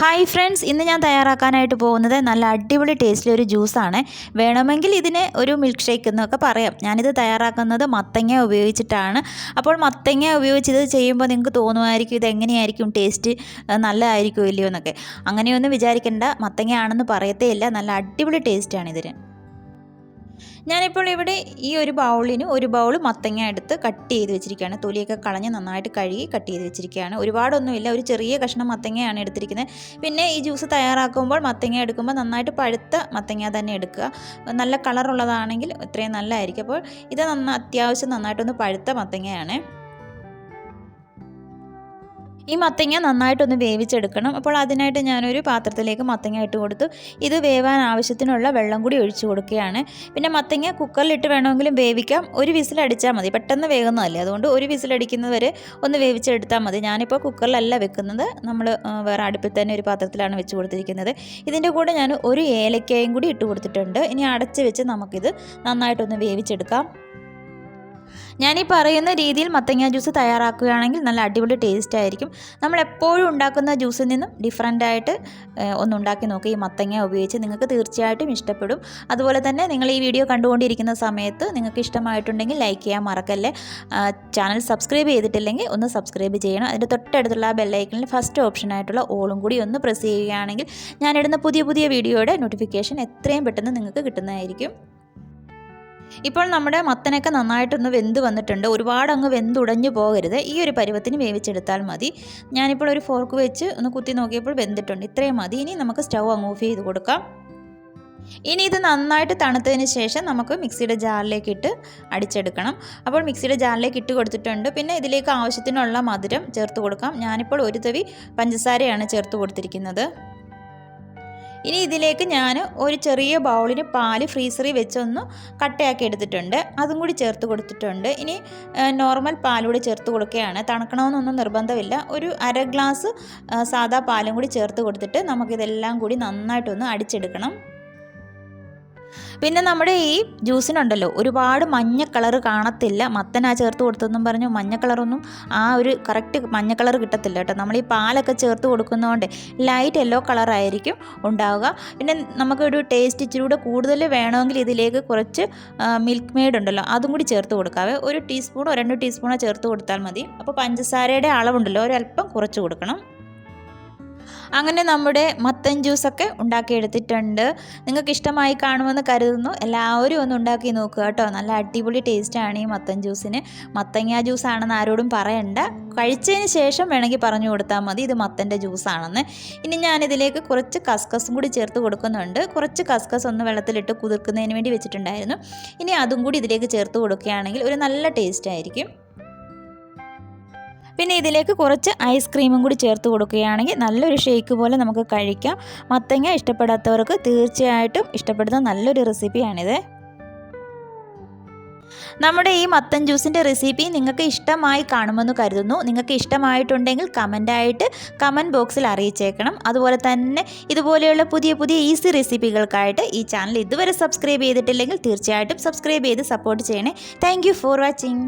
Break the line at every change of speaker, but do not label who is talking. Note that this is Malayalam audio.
ഹായ് ഫ്രണ്ട്സ് ഇന്ന് ഞാൻ തയ്യാറാക്കാനായിട്ട് പോകുന്നത് നല്ല അടിപൊളി ടേസ്റ്റിലെ ഒരു ജ്യൂസാണ് വേണമെങ്കിൽ ഇതിനെ ഒരു മിൽക്ക് ഷേക്ക് എന്നൊക്കെ പറയാം. ഞാനിത് തയ്യാറാക്കുന്നത് മത്തങ്ങ ഉപയോഗിച്ചിട്ടാണ്. അപ്പോൾ മത്തങ്ങ ഉപയോഗിച്ച് ഇത് ചെയ്യുമ്പോൾ നിങ്ങൾക്ക് തോന്നുമായിരിക്കും ഇത് എങ്ങനെയായിരിക്കും ടേസ്റ്റ് നല്ലതായിരിക്കും ഇല്ലയോ എന്നൊക്കെ. അങ്ങനെയൊന്നും വിചാരിക്കേണ്ട. മത്തങ്ങയാണെന്ന് പറയത്തേ ഇല്ല. നല്ല അടിപൊളി ടേസ്റ്റാണ് ഇതിന്. ഞാനിപ്പോൾ ഇവിടെ ഈ ഒരു ബൗളിന് ഒരു ബൗൾ മത്തങ്ങ എടുത്ത് കട്ട് ചെയ്ത് വെച്ചിരിക്കുകയാണ്. തൊലിയൊക്കെ കളഞ്ഞ് നന്നായിട്ട് കഴുകി കട്ട് ചെയ്ത് വെച്ചിരിക്കുകയാണ്. ഒരുപാടൊന്നുമില്ല. ഒരു ചെറിയ കഷ്ണം മത്തങ്ങയാണ് എടുത്തിരിക്കുന്നത്. പിന്നെ ഈ ജ്യൂസ് തയ്യാറാക്കുമ്പോൾ മത്തങ്ങ എടുക്കുമ്പോൾ നന്നായിട്ട് പഴുത്ത മത്തങ്ങ തന്നെ എടുക്കുക. നല്ല കളറുള്ളതാണെങ്കിൽ ഇത്രയും നല്ലതായിരിക്കും. അപ്പോൾ ഇത് നന്ന അത്യാവശ്യം നന്നായിട്ടൊന്ന് പഴുത്ത മത്തങ്ങയാണ്. ഈ മത്തങ്ങ നന്നായിട്ടൊന്ന് വേവിച്ചെടുക്കണം. അപ്പോൾ അതിനായിട്ട് ഞാനൊരു പാത്രത്തിലേക്ക് മത്തങ്ങ ഇട്ട് കൊടുത്തു. ഇത് വേവാൻ ആവശ്യത്തിനുള്ള വെള്ളം കൂടി ഒഴിച്ചു കൊടുക്കുകയാണ്. പിന്നെ മത്തങ്ങ കുക്കറിലിട്ട് വേണമെങ്കിലും വേവിക്കാം. ഒരു വിസിലടിച്ചാൽ മതി. പെട്ടെന്ന് വേകുന്നതല്ലേ അതുകൊണ്ട് ഒരു വിസിലടിക്കുന്നത് വരെ ഒന്ന് വേവിച്ചെടുത്താൽ മതി. ഞാനിപ്പോൾ കുക്കറിലല്ല വെക്കുന്നത്. നമ്മൾ വേറെ അടുപ്പിൽ തന്നെ ഒരു പാത്രത്തിലാണ് വെച്ച് കൊടുത്തിരിക്കുന്നത്. ഇതിന്റെ കൂടെ ഞാൻ ഒരു ഏലക്കയും കൂടി ഇട്ട് കൊടുത്തിട്ടുണ്ട്. ഇനി അടച്ച് വെച്ച് നമുക്കിത് നന്നായിട്ടൊന്ന് വേവിച്ചെടുക്കാം. ഞാൻ ഈ പറയുന്ന രീതിയിൽ മത്തങ്ങ ജ്യൂസ് തയ്യാറാക്കുകയാണെങ്കിൽ നല്ല അടിപൊളി ടേസ്റ്റ് ആയിരിക്കും. നമ്മൾ എപ്പോഴും ഉണ്ടാക്കുന്ന ജ്യൂസിൽ നിന്നും ഡിഫറെന്റ് ആയിട്ട് ഒന്ന് ഉണ്ടാക്കി നോക്കുക ഈ മത്തങ്ങ ഉപയോഗിച്ച് നിങ്ങൾക്ക് തീർച്ചയായിട്ടും ഇഷ്ടപ്പെടും. അതുപോലെ തന്നെ നിങ്ങൾ ഈ വീഡിയോ കണ്ടുകൊണ്ടിരിക്കുന്ന സമയത്ത് നിങ്ങൾക്ക് ഇഷ്ടമായിട്ടുണ്ടെങ്കിൽ ലൈക്ക് ചെയ്യാൻ മറക്കല്ലേ? ചാനൽ സബ്സ്ക്രൈബ് ചെയ്തിട്ടില്ലെങ്കിൽ ഒന്ന് സബ്സ്ക്രൈബ് ചെയ്യണം. അതിന്റെ തൊട്ടടുത്തുള്ള ബെല്ലൈക്കണിൽ ഫസ്റ്റ് ഓപ്ഷനായിട്ടുള്ള ഓളും കൂടി ഒന്ന് പ്രസ് ചെയ്യുകയാണെങ്കിൽ ഞാനിടുന്ന പുതിയ പുതിയ വീഡിയോയുടെ നോട്ടിഫിക്കേഷൻ എത്രയും പെട്ടെന്ന് നിങ്ങൾക്ക് കിട്ടുന്നതായിരിക്കും. ഇപ്പോൾ നമ്മുടെ മത്തനൊക്കെ നന്നായിട്ടൊന്ന് വെന്ത് വന്നിട്ടുണ്ട്. ഒരുപാട് അങ്ങ് വെന്തുടഞ്ഞു പോകരുത്. ഈ ഒരു പരുവത്തിന് വേവിച്ചെടുത്താൽ മതി. ഞാനിപ്പോൾ ഒരു ഫോർക്ക് വെച്ച് ഒന്ന് കുത്തി നോക്കിയപ്പോൾ വെന്തിട്ടുണ്ട്. ഇത്രയും മതി. ഇനി നമുക്ക് സ്റ്റൗ അങ്ങ് ഓഫ് ചെയ്ത് കൊടുക്കാം. ഇനി ഇത് നന്നായിട്ട് തണുത്തതിന് ശേഷം നമുക്ക് മിക്സിയുടെ ജാറിലേക്ക് ഇട്ട് അടിച്ചെടുക്കണം. അപ്പോൾ മിക്സിയുടെ ജാറിലേക്ക് ഇട്ട് കൊടുത്തിട്ടുണ്ട്. പിന്നെ ഇതിലേക്ക് ആവശ്യത്തിനുള്ള മധുരം ചേർത്ത് കൊടുക്കാം. ഞാനിപ്പോൾ ഒരു തവി പഞ്ചസാരയാണ് ചേർത്ത് കൊടുത്തിരിക്കുന്നത്. ഇനി ഇതിലേക്ക് ഞാൻ ഒരു ചെറിയ ബൗളിന് പാൽ ഫ്രീസറിൽ വെച്ചൊന്ന് കട്ടയാക്കി എടുത്തിട്ടുണ്ട്. അതും കൂടി ചേർത്ത് കൊടുത്തിട്ടുണ്ട്. ഇനി നോർമൽ പാലൂടെ ചേർത്ത് കൊടുക്കുകയാണ്. തണുക്കണമെന്നൊന്നും നിർബന്ധമില്ല. ഒരു അര ഗ്ലാസ് സാധാ പാലും കൂടി ചേർത്ത് കൊടുത്തിട്ട് നമുക്കിതെല്ലാം കൂടി നന്നായിട്ടൊന്ന് അടിച്ചെടുക്കണം. പിന്നെ നമ്മുടെ ഈ ജ്യൂസിനുണ്ടല്ലോ ഒരുപാട് മഞ്ഞ കളർ കാണത്തില്ല. മത്തനാ ചേർത്ത് കൊടുത്തതെന്നും പറഞ്ഞു. മഞ്ഞ കളറൊന്നും ആ ഒരു കറക്റ്റ് മഞ്ഞ കളർ കിട്ടത്തില്ല കേട്ടോ. നമ്മൾ ഈ പാലൊക്കെ ചേർത്ത് കൊടുക്കുന്നതുകൊണ്ട് ലൈറ്റ് യെല്ലോ കളറായിരിക്കും ഉണ്ടാവുക. പിന്നെ നമുക്കൊരു ടേസ്റ്റ് ഇച്ചിരി കൂടെ കൂടുതൽ വേണമെങ്കിൽ ഇതിലേക്ക് കുറച്ച് മിൽക്ക് മെയ്ഡ് ഉണ്ടല്ലോ അതും കൂടി ചേർത്ത് കൊടുക്കാവേ. ഒരു ടീസ്പൂണോ രണ്ട് ടീസ്പൂണോ ചേർത്ത് കൊടുത്താൽ മതി. അപ്പോൾ പഞ്ചസാരയുടെ അളവുണ്ടല്ലോ ഒരല്പം കുറച്ച് കൊടുക്കണം. അങ്ങനെ നമ്മുടെ മത്തൻ ജ്യൂസൊക്കെ ഉണ്ടാക്കിയെടുത്തിട്ടുണ്ട്. നിങ്ങൾക്ക് ഇഷ്ടമായി കാണുമെന്ന് കരുതുന്നു. എല്ലാവരും ഒന്ന് ഉണ്ടാക്കി നോക്കുക കേട്ടോ. നല്ല അടിപൊളി ടേസ്റ്റാണ് ഈ മത്തൻ ജ്യൂസിന്. മത്തങ്ങ ജ്യൂസാണെന്ന് ആരോടും പറയണ്ട. കഴിച്ചതിന് ശേഷം വേണമെങ്കിൽ പറഞ്ഞു കൊടുത്താൽ മതി. ഇത് മത്തന്റെ ജ്യൂസാണെന്ന്. ഇനി ഞാനിതിലേക്ക് കുറച്ച് കസ്കസും കൂടി ചേർത്ത് കൊടുക്കുന്നുണ്ട്. കുറച്ച് കസ്കസ് ഒന്ന് വെള്ളത്തിലിട്ട് കുതിർക്കുന്നതിന് വേണ്ടി വെച്ചിട്ടുണ്ടായിരുന്നു. ഇനി അതും കൂടി ഇതിലേക്ക് ചേർത്ത് കൊടുക്കുകയാണെങ്കിൽ ഒരു നല്ല ടേസ്റ്റ് ആയിരിക്കും. പിന്നെ ഇതിലേക്ക് കുറച്ച് ഐസ്ക്രീമും കൂടി ചേർത്ത് കൊടുക്കുകയാണെങ്കിൽ നല്ലൊരു ഷേക്ക് പോലെ നമുക്ക് കഴിക്കാം. മത്തങ്ങ ഇഷ്ടപ്പെടാത്തവർക്ക് തീർച്ചയായിട്ടും ഇഷ്ടപ്പെടുന്ന നല്ലൊരു റെസിപ്പിയാണിത് നമ്മുടെ ഈ മത്തൻ ജ്യൂസിന്റെ റെസിപ്പി നിങ്ങൾക്ക് ഇഷ്ടമായി കാണുമെന്ന് കരുതുന്നു. നിങ്ങൾക്ക് ഇഷ്ടമായിട്ടുണ്ടെങ്കിൽ കമന്റായിട്ട് കമന്റ് ബോക്സിൽ അറിയിച്ചേക്കണം. അതുപോലെ തന്നെ ഇതുപോലെയുള്ള പുതിയ പുതിയ ഈസി റെസിപ്പികൾക്കായിട്ട് ഈ ചാനൽ ഇതുവരെ സബ്സ്ക്രൈബ് ചെയ്തിട്ടില്ലെങ്കിൽ തീർച്ചയായിട്ടും സബ്സ്ക്രൈബ് ചെയ്ത് സപ്പോർട്ട് ചെയ്യണേ. Thank for watching